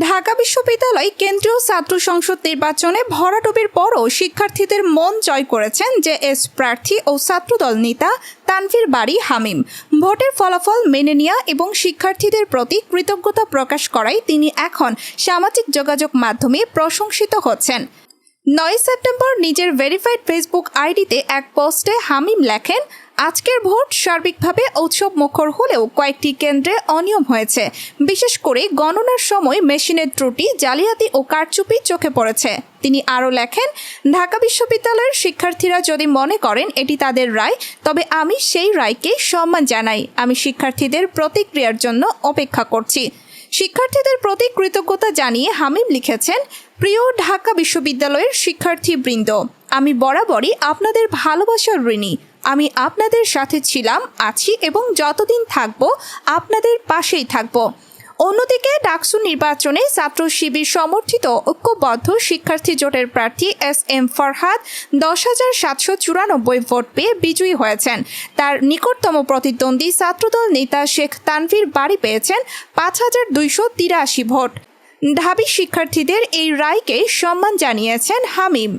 ঢাকা বিশ্ববিদ্যালয় কেন্দ্রীয় ছাত্র সংসদ নির্বাচনে ভরাডুবির পরও শিক্ষার্থীদের মন জয় করেছেন যে এস প্রার্থী ও ছাত্রদল নেতা তানভীর বাড়ি হামিম। ভোটের ফলাফল মেনে নেওয়া এবং শিক্ষার্থীদের প্রতি কৃতজ্ঞতা প্রকাশ করায় তিনি এখন সামাজিক যোগাযোগ মাধ্যমে প্রশংসিত হচ্ছেন। নয় সেপ্টেম্বর নিজের ভেরিফাইড ফেসবুক আইডিতে এক পোস্টে হামিম লেখেন, আজকের ভোট সার্বিকভাবে উৎসব মুখর হলেও কয়েকটি কেন্দ্রে অনিয়ম হয়েছে। বিশেষ করে গণনার সময় মেশিনের ত্রুটি, জালিয়াতি ও কারচুপি চোখে পড়েছে। তিনি আরও লেখেন, ঢাকা বিশ্ববিদ্যালয়ের শিক্ষার্থীরা যদি মনে করেন এটি তাদের রায়, তবে আমি সেই রায়কে সম্মান জানাই। আমি শিক্ষার্থীদের প্রতিক্রিয়ার জন্য অপেক্ষা করছি। শিক্ষার্থীদের প্রতি কৃতজ্ঞতা জানিয়ে হামিম লিখেছেন, প্রিয় ঢাকা বিশ্ববিদ্যালয়ের শিক্ষার্থীবৃন্দ, আমি বরাবরই আপনাদের ভালোবাসার ঋণী। আমি আপনাদের সাথে ছিলাম, আছি এবং যতদিন থাকব আপনাদের পাশেই থাকব। অন্যদিকে ডাকসু নির্বাচনে ছাত্র শিবির সমর্থিত ঐক্যবদ্ধ শিক্ষার্থী জোটের প্রার্থী এস এম ফরহাদ দশ হাজার সাতশো চুরানব্বই ভোট পেয়ে বিজয়ী হয়েছেন। তার নিকটতম প্রতিদ্বন্দ্বী ছাত্রদল নেতা শেখ তানভীর বাড়ি পেয়েছেন পাঁচ হাজার দুইশো তিরাশি ভোট। ঢাবি শিক্ষার্থীদের এই রায়কে সম্মান জানিয়েছেন হামিম।